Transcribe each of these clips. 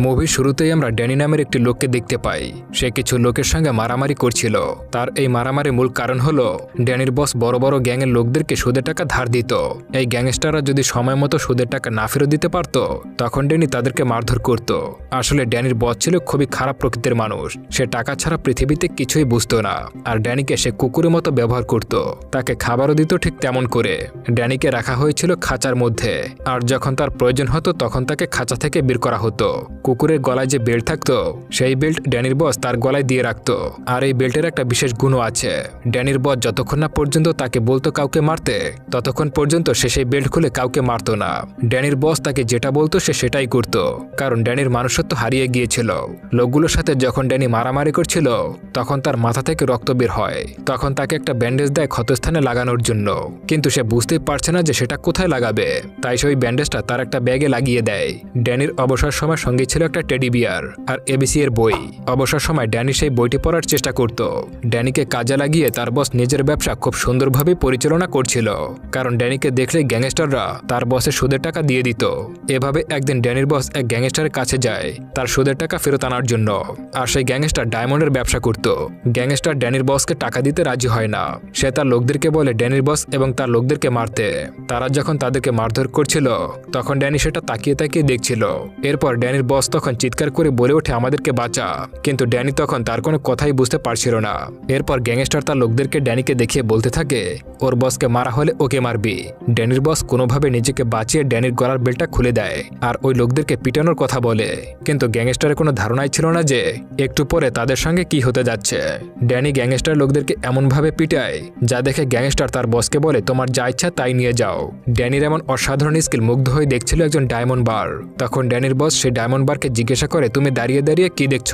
মুভির শুরুতেই আমরা ড্যানি নামের একটি লোককে দেখতে পাই। সে কিছু লোকের সঙ্গে মারামারি করছিল। তার এই মারামারির মূল কারণ হলো, ড্যানির বস বড় বড় গ্যাংয়ের লোকদেরকে সুদের টাকা ধার দিত। এই গ্যাংস্টাররা যদি সময় মতো সুদের টাকা না ফেরত দিতে পারত, তখন ড্যানি তাদেরকে মারধর করত। আসলে ড্যানির বস ছিল খুবই খারাপ প্রকৃতির মানুষ। সে টাকা ছাড়া পৃথিবীতে কিছুই বুঝতো না। আর ড্যানিকে সে কুকুরের মতো ব্যবহার করত। তাকে খাবারও দিত ঠিক তেমন করে। ড্যানিকে রাখা হয়েছিল খাঁচার মধ্যে। আর যখন তার প্রয়োজন হতো, তখন তাকে খাঁচা থেকে বের করা হতো। কুকুরের গলায় যে বেল্ট থাকতো, সেই বেল্ট ড্যানির বস তার গলায় দিয়ে রাখতো। আর এই বেল্টের একটা বিশেষ গুণও আছে। ড্যানির বস যতক্ষণ না পর্যন্ত তাকে বলতো কাউকে মারতে, ততক্ষণ পর্যন্ত সে সেই বেল্ট খুলে কাউকে মারতো না। ড্যানির বস তাকে যেটা বলতো সে সেটাই করত। কারণ ড্যানির মানুষত্ব হারিয়ে গিয়েছিল। লোকগুলোর সাথে যখন ড্যানি মারামারি করছিল, তখন তার মাথা থেকে রক্ত বের হয়। তখন তাকে একটা ব্যান্ডেজ দেয় ক্ষতস্থানে লাগানোর জন্য। কিন্তু সে বুঝতেই পারছে না যে সেটা কোথায় লাগাবে। তাই সেই ব্যান্ডেজটা তার একটা ব্যাগে লাগিয়ে দেয়। ড্যানির অবসর সময় সঙ্গে ছিল একটা টেডি বিয়ার আর এবিসি এর বই। অবসর সময় ড্যানি সেই বইটি পড়ার চেষ্টা করত। ড্যানিকে কাজে লাগিয়ে তার বস নিজের ব্যবসা খুব সুন্দরভাবে পরিচালনা করছিল। কারণ ড্যানিকে দেখলে গ্যাংস্টাররা তার বসে সুদের টাকা দিয়ে দিত। এভাবে একদিন ড্যানির বস এক গ্যাংস্টারের কাছে যায়, তার সুদের টাকা ফেরত আনার জন্য। আর সেই গ্যাংস্টার ডায়মন্ডের ব্যবসা করত। গ্যাংস্টার ড্যানির বসকে টাকা দিতে রাজি হয় না। সে তার লোকদেরকে বলে, ড্যানির বস এবং তার লোকদেরকে মারতে। তারা যখন তাদেরকে মারধর করছিল, তখন ড্যানি সেটা তাকিয়ে তাকিয়ে দেখছিল। এরপর ড্যানির বস তখন চিৎকার করে বলে ওঠে, আমাদেরকে বাঁচা। কিন্তু ড্যানি তখন তার কোনো কথাই বুঝতে পারছিল না। এরপর গ্যাংস্টার তার লোকদেরকে ড্যানিকে দেখিয়ে বলতে থাকে, ওর বসকে মারা হলে ওকে মারবি। ড্যানির বস কোনোভাবে নিজেকে বাঁচিয়ে ড্যানির গলার বেলটা খুলে দেয় আর ওই লোকদেরকে পিটানোর কথা বলে। কিন্তু গ্যাংস্টারের কোনো ধারণাই ছিল না যে একটু পরে তাদের সঙ্গে কি হতে যাচ্ছে। ড্যানি গ্যাংস্টার লোকদেরকে এমনভাবে পিটায়, যা দেখে গ্যাংস্টার তার বসকে বলে, তোমার যা ইচ্ছা তাই নিয়ে যাও। ড্যানির এমন অসাধারণ স্কিল মুগ্ধ হয়ে দেখছিল একজন ডায়মন্ড বার। তখন ড্যানির বস সেই ডায়মন্ড বারকে জিজ্ঞাসা করে, তুমি দাঁড়িয়ে দাঁড়িয়ে কি দেখছ?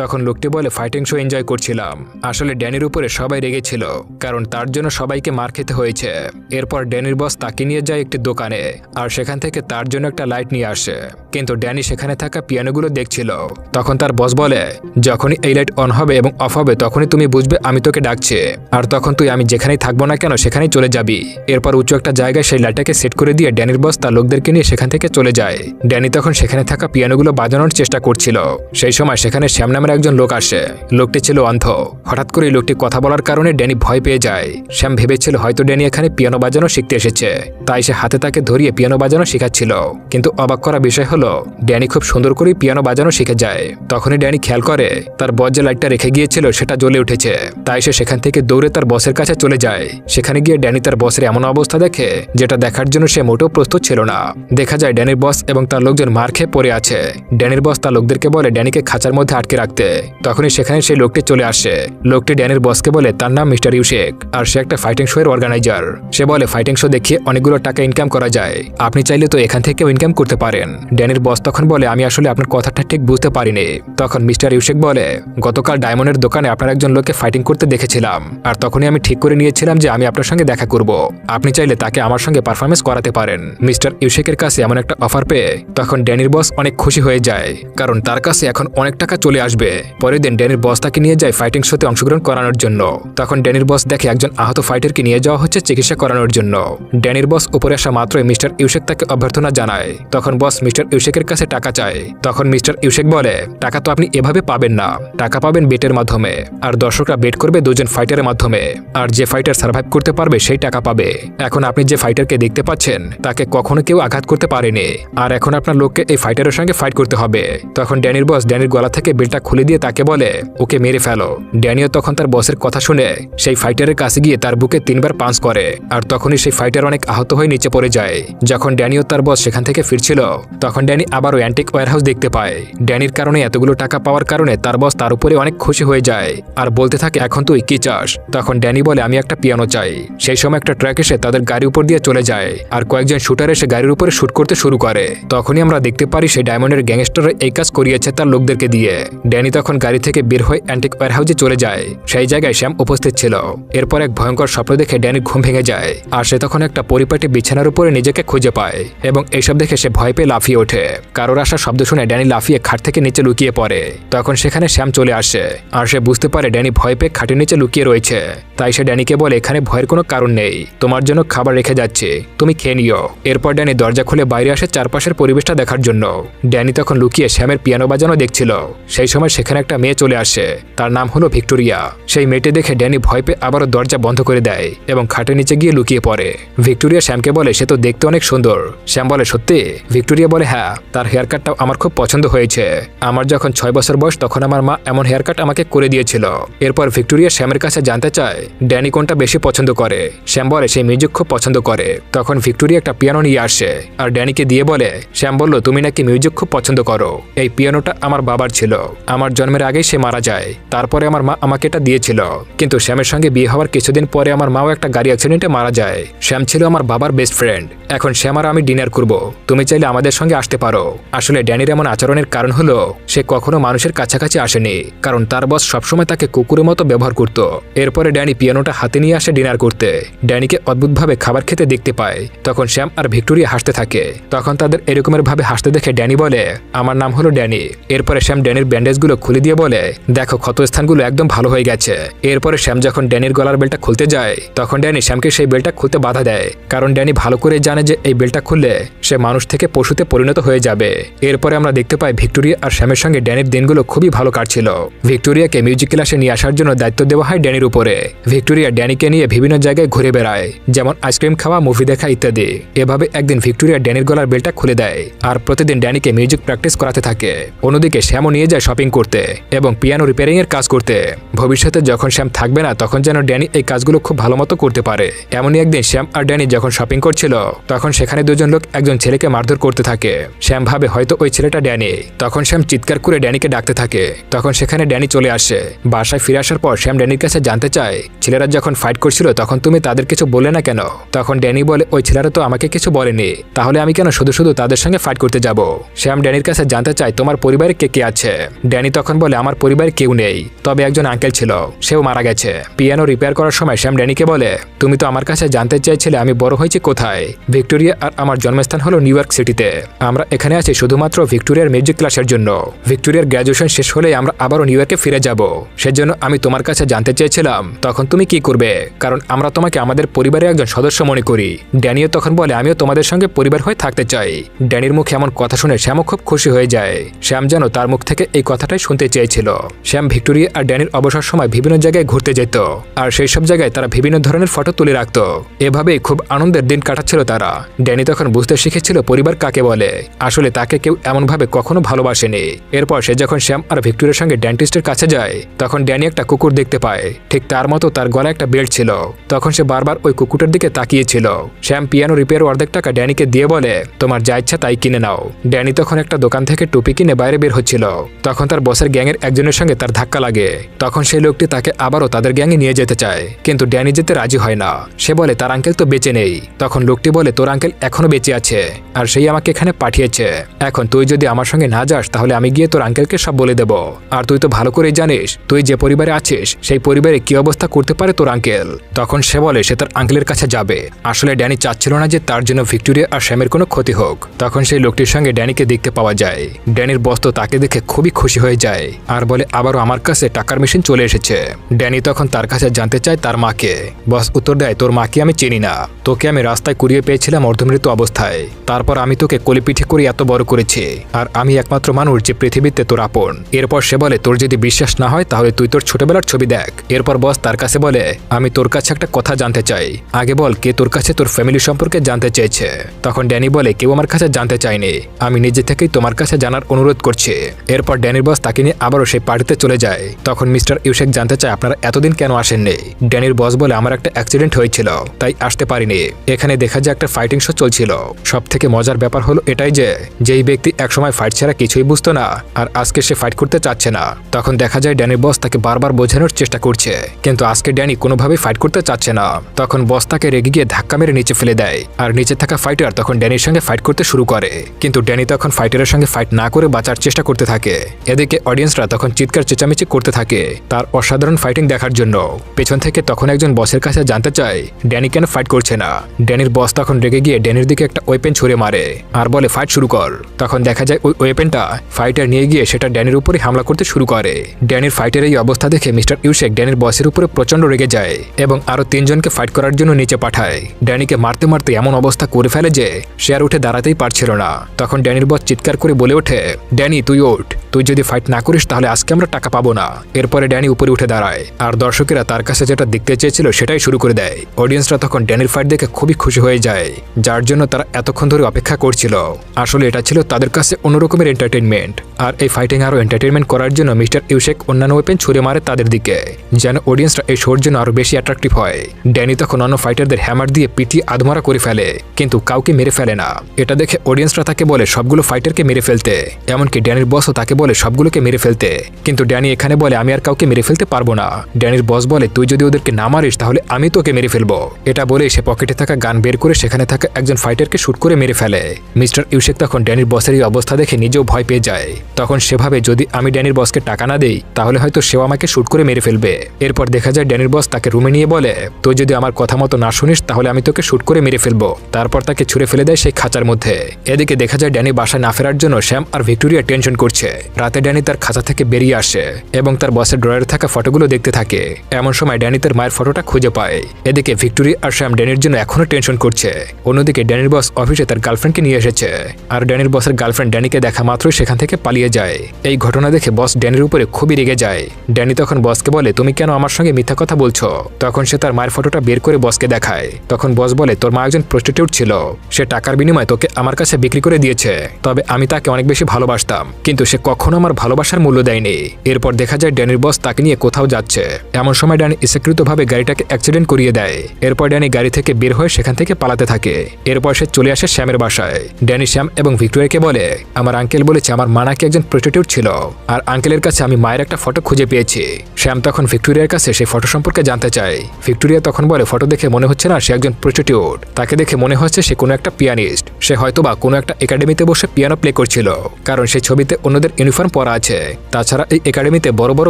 তখন লোকটি বলে, ফাইটিং শো এনজয় করছিলাম। আসলে ড্যানির উপরে সবাই রেগেছিল, কারণ তার জন্য সবাইকে মার খেতে হয়েছে। এরপর ড্যানির বস তাকে নিয়ে যায় একটি দোকানে, আর সেখান থেকে তার জন্য একটা লাইট নিয়ে আসে। কিন্তু ড্যানি সেখানে থাকা পিয়ানোগুলো দেখছিল। তখন তার বস বলে, যখনই এই লাইট অন হবে এবং অফ হবে, তখনই তুমি বুঝবে আমি তোকে ডাকছে। আর তখন তুই আমি যেখানেই থাকব না কেন, সেখানেই চলে যাবি। এরপর উঁচু একটা জায়গায় সেই লাইটটাকে সেট করে দিয়ে ড্যানির বস তার লোকদেরকে নিয়ে সেখান থেকে চলে যায়। ড্যানি তখন সেখানে থাকা পিয়ানোগুলো বাজানোর চেষ্টা করছিল। সেই সময় সেখানে শ্যাম নামের একজন লোক আসে। লোকটি ছিল অন্ধ। হঠাৎ করে লোকটি কথা বলার কারণে ড্যানি ভয় পেয়ে যায়। শ্যাম ভেবেছিল হয়তো ড্যানি এখানে পিয়ানো বাজানো শিখতে এসেছে। তাই সে হাতে তাকে ধরিয়ে পিয়ানো বাজানো শেখাচ্ছিল। কিন্তু অবাক করা বিষয় হলো, ড্যানি খুব সুন্দর করে পিয়ানো বাজানো শিখে যায়। তখনই ড্যানি খেয়াল করে, তার বস যে লাইটটা রেখে গিয়েছিল সেটা জ্বলে উঠেছে। তাই সে সেখান থেকে দৌড়ে তার বসের কাছে চলে যায়। সেখানে গিয়ে ড্যানি তার বসের এমন অবস্থা দেখে, যেটা দেখার জন্য সে মোটেও প্রস্তুত ছিল না। দেখা যায় ড্যানির বস এবং তার লোকজন মার খেয়ে পড়ে আছে। ড্যানির বস তার লোকদেরকে বলে ড্যানিকে খাঁচার মধ্যে আটকে রাখতে। তখনই সেখানে সেই লোকটি চলে আসে। লোকটি ড্যানির বসকে বলে, তার নাম মিস্টার ইউশেক আর সে একটা ফাইটিং শো এর অর্গানাইজার। সে বলে, ফাইটিং শো দেখিয়ে অনেকগুলো টাকা ইনকাম করা যায়। আপনি চাইলে তো এখান থেকেও ইনকাম করতে পারেন। ড্যানির বস তখন বলে, আমি আসলে আপনার কথাটা ঠিক বুঝতে পারিনি। তখন মিস্টার ইউশেক বলে, গতকাল ডায়মন্ডের দোকানে আপনার একজন লোককে ফাইটিং করতে দেখেছিলাম। আর তখনই আমি ঠিক করে নিয়েছিলাম যে আমি আপনার সঙ্গে দেখা করব। আপনি চাইলে তাকে আমার সঙ্গে পারফরমেন্স করাতে পারেন। মিস্টার ইউশেকের কাছে এমন একটা অফার পেয়ে তখন ড্যানির বস অনেক খুশি হয়ে যায়। কারণ তার কাছে এখন অনেক টাকা চলে আসবে। পরের দিন ড্যানির বস তাকে নিয়ে যায় ফাইটিং শোতে অংশগ্রহণ করানোর জন্য। তখন ড্যানির বস দেখে একজন আহত ফাইটারকে নিয়ে যাওয়া হচ্ছে চিকিৎসা করানোর জন্য। ড্যানির বস উপরে আসা মাত্রই মিস্টার ইউশেক তাকে অভ্যর্থনা জানায়। তখন বস মিস্টার ইউশেকের কাছে টাকা চায়। তখন মিস্টার ইউশেক বলে, টাকা তো আপনি এভাবে পাবেন না। টাকা পাবেন বেটের মাধ্যমে। আর দর্শকরা বেট করবে দুজন ফাইটারের মাধ্যমে। আর যে ফাইটার সার্ভাইভ করতে পারবে, সেই টাকা পাবে। এখন আপনি যে ফাইটারকে দেখতে পাচ্ছেন, তাকে কখনো কেউ আঘাত করতে পারেনি। আর এখন আপনার লোককে এই ফাইটারের সঙ্গে ফাইট করতে হবে। তখন ড্যানির বস ড্যানির গলা থেকে বেলটা খুলে দিয়ে তাকে বলে, ওকে মেরে ফেলো। ড্যানিও তখন তার বসের কথা শুনে সেই ফাইটারের কাছে গিয়ে তার বুকে তিনবার পাঞ্চ করে আর তখনই সেই ফাইটার অনেক আহত হয়ে নিচে পড়ে যায়। যখন ড্যানিও তার বস সেখান থেকে ফিরছিল, তখন ড্যানি আবারও অ্যান্টিক ওয়ারহাউস দেখতে পায়। ড্যানির কারণে এতগুলো টাকা পাওয়ার কারণে তার বস তার উপরে অনেক খুশি হয়ে যায় আর বলতে থাকে, এখন তুই কি চাস? তখন ড্যানি বলে, আমি একটা পিয়ানো চাই। সেই সময় একটা ট্র্যাক এসে তাদের গাড়ি উপর দিয়ে চলে যায় আর কয়েকজন শুটার এসে গাড়ির উপরে শুট করতে শুরু করে। তখনই আমরা দেখতে পারি সেই ডায়মন্ডের গ্যাংস্টার এই কাজ করিয়েছে তার লোকদেরকে দিয়ে। ড্যানি তখন গাড়ি থেকে বের হয়ে অ্যান্টিক ওয়ারহাউসে চলে যায়। সেই জায়গায় শ্যাম উপস্থিত ছিল। এরপর এক ভয়ঙ্কর স্বপ্ন দেখে ড্যানির ঘুম ভেঙে যায়। আর সে তখন একটা পরিপাটি বিছানার উপরে নিজেকে খুঁজে পায় এবং এইসব দেখে সে ভয় পেয়ে লাফিয়ে ওঠে। কারোর আসা শব্দ শুনে ড্যানি লাফিয়ে খাট থেকে নিচে লুকিয়ে পড়ে। তখন সেখানে শ্যাম চলে আসে। আর সে বুঝতে পারে ড্যানি ভয় পেয়ে খাটের নিচে লুকিয়ে রয়েছে। তাই সে ড্যানিকে বলে, এখানে ভয়ের কোনো কারণ নেই। তোমার জন্য খাবার রেখে যাচ্ছে। তুমি খেয়ে নিও। এরপর ড্যানি দরজা খুলে বাইরে আসে চারপাশের পরিবেশটা দেখার জন্য। ড্যানি তখন লুকিয়ে শ্যামের পিয়ানো বাজানো দেখছিল। সেই সময় সেখানে একটা মেয়ে চলে আসে। তার নাম হলো ভিক্টোরিয়া। সেই মেয়েটি দেখে ড্যানি ভয় পেয়ে আবারও দরজা বন্ধ করে দেয় এবং খাটের নিচে গিয়ে লুকিয়ে পড়ে। ভিক্টোরিয়া শ্যামকে বলে, সে তো দেখতে অনেক সুন্দর। শ্যাম বলে, সত্যি? ভিক্টোরিয়া বলে হ্যাঁ তার হেয়ার কাটটাও আমার খুব পছন্দ হয়েছে। আমার যখন ছয় বছর বয়স, তখন আমার মা এমন হেয়ার কাট আমাকে করে দিয়েছিল। এরপর ভিক্টোরিয়া শ্যামের কাছে জানতে চায়, ড্যানি কোনটা বেশি পছন্দ করে? শ্যাম বলে, সেই মিউজিক খুব পছন্দ করে। তখন ভিক্টোরিয়া একটা পিয়ানো নিয়ে আসে। আর ড্যানিকে দিয়ে বলে, শ্যাম বলল, তুমি নাকি মিউজিক খুব পছন্দ করো। এই পিয়ানোটা আমার বাবার ছিল। আমার জন্মের আগেই সে মারা যায়। তারপরে আমার মা আমাকে এটা দিয়েছিল। কিন্তু শ্যামের সঙ্গে বিয়ে হওয়ার কিছুদিন পরে আমার মাও একটা গাড়ি অ্যাক্সিডেন্টে মারা যায়। শ্যাম ছিল আমার বাবার বেস্ট ফ্রেন্ড এখন শ্যাম আর আমি ডিনার করব। তুমি চাইলে আমাদের সঙ্গে আসতে পারো। আসলে ড্যানির এমন আচরণের কারণ হলো, সে কখনো মানুষের কাছাকাছি আসেনি। কারণ তার বস সবসময় তাকে কুকুরের মতো ব্যবহার করত। এরপরে ড্যানি পিয়ানোটা হাতে নিয়ে আসে ডিনার করতে। ড্যানিকে অদ্ভুতভাবে খাবার খেতে দেখতে পায়। তখন শ্যাম আর ভিক্টোরিয়া হাসতে থাকে। তখন তাদের এরকমের ভাবে হাসতে দেখে ড্যানি বলে আমার নাম হলো ড্যানি। এরপরে শ্যাম ড্যানির ব্যান্ডেজগুলো খুলে দিয়ে বলে, দেখো ক্ষতস্থানগুলো একদম ভালো হয়ে গেছে। এরপরে শ্যাম যখন ড্যানির গলার বেলটা খুলতে যায়, তখন ড্যানি শ্যামকে সেই বেলটা খুলতে বাধা দেয়। কারণ ড্যানি ভালো করে জানে যে এই বেলটা খুললে সে মানুষ থেকে পশুতে পরিণত হয়ে যাবে। এরপরে আমরা দেখতে পাই ভিক্টোরিয়া আর শ্যামের সঙ্গে ড্যানির দিনগুলো খুবই ভালো কাটছিল। ভিক্টোরিয়াকে মিউজিক ক্লাসে নিয়ে আসার জন্য দায়িত্ব দেওয়া হয় ড্যানির উপরে। ভিক্টোরিয়া ড্যানিকে নিয়ে বিভিন্ন জায়গায় ঘুরে বেড়ায়, যেমন আইসক্রিম খাওয়া, মুভি দেখা ইত্যাদি। এভাবে একদিন ভিক্টোরিয়া ড্যানির গলার বেলটা খুলে দেয়। আর প্রতিদিন ড্যানিকে মিউজিক প্র্যাকটিস করাতে থাকে। অন্যদিকে শ্যামও নিয়ে যায় শপিং করতে এবং পিয়ানো রিপেয়ারিং এর কাজ করতে। ভবিষ্যতে যখন শ্যাম থাকবে না, তখন যেন ড্যানি এই কাজগুলো খুব ভালো মতো করতে পারে। এমনই একদিন শ্যাম আর ড্যানি যখন শপিং করছিল, তখন সেখানে দুজন লোক একজন ছেলেকে মারধর করতে থাকে। শ্যাম ভাবে, হয়তো ওই ছেলেটা ড্যানি। তখন শ্যাম চিৎকার করে ড্যানিকে ডাকতে থাকে। তখন সেখানে ড্যানি চলে আসে। বাসায় ফিরে আসার পর শ্যাম ড্যানির কাছে জানতে চায়, ছেলেরা যখন ফাইট করছিল, তখন তুমি তাদের কিছু বলে না কেন? তখন ড্যানি বলে, ওই ছেলেরা তো আমাকে কিছু বলেনি। তাহলে আমি কেন শুধু শুধু তাদের সঙ্গে ফাইট করতে যাব? শ্যাম ড্যানির কাছে জানতে চায় তোমার পরিবারে কে কে আছে? ড্যানি তখন বলে, আমার পরিবারে কেউ নেই। তবে একজন আঙ্কেল ছিল, সেও মারা গেছে। পিয়ানো রিপেয়ার করার সময় শ্যাম ড্যানিকে বলে, তুমি তো আমার কাছে জানতে চাইছিলে আমি বড় হয়েছি কোথায়? ভিক্টোরিয়া আর আমার জন্মস্থান হলো নিউ ইয়র্ক সিটিতে। আমরা এখানে আছি শুধুমাত্র ভিক্টোরিয়ার মিউজিক ক্লাসের জন্য। ভিক্টোরিয়ার গ্র্যাজুয়েশন শেষ হলে আমরা আবারও নিউ ইয়র্কে ফিরে যাব। সেজন্য আমি তোমার কাছে জানতে চেয়েছিলাম। তখন তুমি কি করবে? কারণ আমরা তোমাকে আমাদের পরিবারের একজন সদস্য মনে করি। ড্যানিও তখন বলে, আমিও তোমাদের সঙ্গে পরিবার হয়ে থাকতে চাই। ড্যানির মুখে এমন কথা শুনে শ্যামও খুব খুশি হয়ে যায়। শ্যাম যেন তার মুখ থেকে এই কথাটাই শুনতে চেয়েছিল। শ্যাম, ভিক্টোরিয়া আর ড্যানির অবসর সময় বিভিন্ন জায়গায় ঘুরতে যেত। আর সেই সব জায়গায় তারা বিভিন্ন ধরনের ফটো তুলে রাখত। এভাবেই খুব আনন্দের দিন কাটাচ্ছিল তারা। ড্যানি তখন বুঝতে শিখেছিল পরিবার কাকে বলে। আসলে তাকে কেউ এমনভাবে কখনো ভালোবাসেনি। এরপর সে যখন শ্যাম আর ভিক্টোরিয়ার সঙ্গে ডেন্টিস্টের কাছে যায়, তখন ড্যানি একটা কুকুর দেখতে পায়। ঠিক তার মতো তার গলায় একটা বেল্ট ছিল। তখন সে বারবার ওই কুকুরটার দিকে তাকিয়েছিল। শ্যাম পিয়ানো রিপেয়ার অর্ধেক টাকা ড্যানিকে দিয়ে বলে, তোমার যা ইচ্ছা তাই কিনে নাও। ড্যানি তখন একটা দোকান থেকে টুপি কিনে বাইরে বের হচ্ছিল। তখন তার বসের গ্যাংয়ের একজনের সঙ্গে তার ধাক্কা লাগে। তখন সেই লোকটি তাকে আবারও তাদের গ্যাংয়ে নিয়ে যেতে চায়। কিন্তু ড্যানি যেতে রাজি হয় না। সে বলে, তার আঙ্কেল তো বেঁচে নেই। তখন লোকটি বলে, তোর আঙ্কেল এখনও বেঁচে আছে আর সেই আমাকে এখানে পাঠিয়েছে। এখন তুই যদি আমার সঙ্গে না যাস, তাহলে আমি গিয়ে তোর আঙ্কেলকে সব বলে দেব। আর তুই তো ভালো করেই জানিস, তুই যে পরিবারে আছিস, সেই পরিবারে কি অবস্থা করতে পারে তোর আঙ্কেল? তখন সে বলে, সে তার আঙ্কেলের কাছে যাবে। আসলে ড্যানি চাচ্ছিল না যে তার জন্য ভিক্টোরিয়া আর শ্যামের কোনো ক্ষতি হোক। তখন সেই লোকটির সঙ্গে ড্যানিকে দেখতে পাওয়া যায়। ড্যানির বস তো তাকে দেখে খুবই খুশি হয়ে যায় আর বলে, আবারও আমার কাছে টাকার মেশিন চলে এসেছে। ড্যানি তখন তার কাছে জানতে চায় তার মাকে। বস উত্তর দেয়, তোর মাকে আমি চিনি না। তোকে আমি রাস্তায় কুড়িয়ে পেয়েছিলাম অর্ধমৃত অবস্থায়। তারপর আমি তোকে কলিপিঠে করে এত বড় করেছি। আর আমি একমাত্র মানুষ যে পৃথিবীতে তোর আপন। এরপর সে বলে, তোর যদি বিশ্বাস না হয়, তাহলে তুই তোর ছোটবেলার ছবি দেখ। এরপর বস তার কাছে বলে, আমি তোর কাছে একটা কথা জানতে চাই। আগে বল, কে তোর কাছে তোর ফ্যামিলি সম্পর্কে জানতে চেয়েছে? তখন ড্যানি বলে, কেউ আমার কাছে জানতে চায়নি। আমি নিজে থেকেই তোমার কাছে জানার অনুরোধ করছে। এরপর ড্যানির বস তাকে নিয়ে আবারও সেই পার্টিতে চলে যায়। তখন মিস্টার ইউশেক জানতে চায় আপনারা এতদিন কেন আসেননি? ড্যানির বস বলে আমার একটা অ্যাক্সিডেন্ট হয়েছিল, তাই আসতে পারিনি। এখানে দেখা যায় একটা ফাইটিং শো চলছিল। সব থেকে মজার ব্যাপার হলো এটাই যে, যেই ব্যক্তি একসময় ফাইট ছাড়া কিছুই বুঝতো না, আর আজকে সে ফাইট করতে চাচ্ছে না। তখন দেখা যায় ড্যানির বস তাকে বারবার বোঝানোর চেষ্টা করছে। কিন্তু আজকে ড্যানি কোনোভাবেই ফাইট করতে চাচ্ছে না। তখন বস তাকে রেগে গিয়ে ধাক্কা মেরে নিচে ফেলে দেয়। আর নিচে থাকা ফাইটার তখন ড্যানির সঙ্গে ফাইট করতে শুরু করে। কিন্তু ড্যানি তখন ফাইটারের সঙ্গে ফাইট না করে বাঁচার চেষ্টা করতে থাকে। এদিকে অডিয়েন্সরা তখন চিৎকার, চেঁচামেচি করতে থাকে তার অসাধারণ ফাইটিং দেখার জন্য। পেছন থেকে তখন একজন বসের কাছে জানতে চায়, ড্যানি কেন ফাইট করছে না? ড্যানির বস তখন রেগে গিয়ে ড্যানির দিকে একটা ওয়েপেন ছুড়ে মারে আর বলে ফাইট শুরু কর। তখন দেখা যায় ওই ওয়েপেনটা ফাইটার নিয়ে গিয়ে সেটা ড্যানির উপরে হামলা করতে শুরু করে। ড্যানির ফাইটের এই অবস্থা দেখে মিস্টার ইউশেক ড্যানির বসের উপরে প্রচণ্ড রেগে যায় এবং আরও তিনজনকে ফাইট করার জন্য নিচে পাঠায়। ড্যানিকে মারতে মারতে এমন অবস্থা করে ফেলে যে সে আর উঠে দাঁড়াতেই পারছিল না। তখন ড্যানির বস চিৎকার চিৎকার করে বলে ওঠে, ড্যানি, তুই ওঠ। তুই যদি ফাইট না করিস, তাহলে আজকে আমরা টাকা পাবো না। এরপরে ড্যানি উপরে উঠে দাঁড়ায়। আর দর্শকেরা তার কাছে যেটা দেখতে চেয়েছিল, সেটাই শুরু করে দেয়। অডিয়েন্সরা তখন ড্যানির ফাইট দেখে খুবই খুশি হয়ে যায়, যার জন্য তারা এতক্ষণ ধরে অপেক্ষা করছিল। আসলে এটা ছিল তাদের কাছে অন্যরকমের এন্টারটেনমেন্ট আর এই ফাইটিং আরও এন্টারটেনমেন্ট করার জন্য মিস্টার ইউশেক অন্যান্য ওয়েপেন ছুড়ে মারে তাদের দিকে, যেন অডিয়েন্সরা এই শোর জন্য আরও বেশি অ্যাট্রাকটিভ হয়। ড্যানি তখন অন্য ফাইটারদের হ্যামার দিয়ে পিটিয়ে আধমারা করে ফেলে, কিন্তু কাউকে মেরে ফেলে না। এটা দেখে অডিয়েন্সরা তাকে বলে, সবগুলো ফাইটারকে মেরে ফেলতে। এমনকি ড্যানির বসও তাকে বলে, সবগুলোকে মেরে ফেলতে। কিন্তু ড্যানি এখানে বলে, আমি আর কাউকে মেরে ফেলতে পারব না। ড্যানির বস বলে, তুই যদি ওদেরকে না মারিস, তাহলে আমি তোকে মেরে ফেলব। এটা বলে সে পকেটে থাকা গান বের করে সেখানে থাকা একজন ফাইটারকে শুট করে মেরে ফেলে। মিস্টার ইউশেক তখন ড্যানির বসের এই অবস্থা দেখে নিজেও ভয় পেয়ে যায়। তখন সেভাবে যদি আমি ড্যানির বসকে টাকা না দেই, তাহলে হয়তো সেও আমাকে শুট করে মেরে ফেলবে। এরপর দেখা যায়, ড্যানির বস তাকে রুমে নিয়ে বলে, তুই যদি আমার কথা মতো না শুনিস, তাহলে আমি তোকে শুট করে মেরে ফেলব। তারপর তাকে ছুড়ে ফেলে দেয় সেই খাঁচার মধ্যে। এদিকে দেখা যায়, ড্যানি বাসায় না ফেরার জন্য শ্যাম আর ভিক্টোরিয়া টেনশন করছে। রাতে ড্যানি তার খাঁচা থেকে বেরিয়ে আসে এবং তার বসের ড্রয়ারে থাকা ফটোগুলো দেখতে থাকে। এমন সময় ড্যানি তার মায়ের ফটোটা খুঁজে পায়। এদিকে ভিক্টোরিয়া আর শ্যাম ড্যানির জন্য এখনও টেনশন করছে। অন্যদিকে ড্যানির বস অফিসে তার গার্লফ্রেন্ডকে নিয়ে এসেছে। আর ড্যানির বসের গার্লফ্রেন্ড ড্যানিকে দেখা মাত্রই সেখান থেকে পালিয়ে যায়। এই ঘটনা দেখে বস ড্যানির উপরে খুবই রেগে যায়। ড্যানি তখন বসকে বলে, তুমি কেন আমার সঙ্গে মিথ্যা কথা বলছো? তখন সে তার মায়ের ফটোটা বের করে বসকে দেখায়। তখন বস বলে, তোর মা একজন প্রস্টিটিউট ছিল। সে টাকার বিনিময়ে তোকে আমার কাছে বিক্রি করে দিয়েছে। তবে আমি তাকে অনেক বেশি ভালোবাসতাম। কিন্তু সে কখনো আমার ভালোবাসার মূল্য দেয়নি। এরপর দেখা যায় ড্যানির বস তাকে নিয়ে কোথাও যাচ্ছে। এমন সময় ড্যানি ইচ্ছাকৃতভাবে গাড়িটাকে অ্যাক্সিডেন্ট করিয়ে দেয়। এরপর ড্যানি গাড়ি থেকে বের হয়ে সেখান থেকে পালাতে থাকে। এরপর সে চলে আসে শ্যামের বাসায়। ড্যানি শ্যাম এবং ভিক্টোরিয়াকে বলে, আমার আঙ্কেল বলেছে, আমার মা নাকি একজন প্রস্টিটিউট ছিল আর আঙ্কেলের কাছে আমি মায়ের একটা ফটো খুঁজে পেয়েছি। শ্যাম তখন ভিক্টোরিয়ার কাছে সেই ফটো সম্পর্কে জানতে চায়। ভিক্টোরিয়া তখন বলে ফটো দেখে মনে হচ্ছে না সে একজন প্রস্টিটিউট তাকে দেখে মনে হচ্ছে সে কোনো একটা পিয়ানিস্ট সে হয়তোবা কোনো একটা একাডেমিতে বসে পিয়ানো প্লে করছিল, কারণ সেই ছবিতে অন্যদের ইউনিফর্ম পরা আছে। তাছাড়া এই একাডেমিতে বড় বড়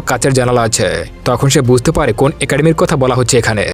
কাচের জানালা আছে। তখন সে বুঝতে পারে কোন একাডেমির কথা বলা হচ্ছে এখানে।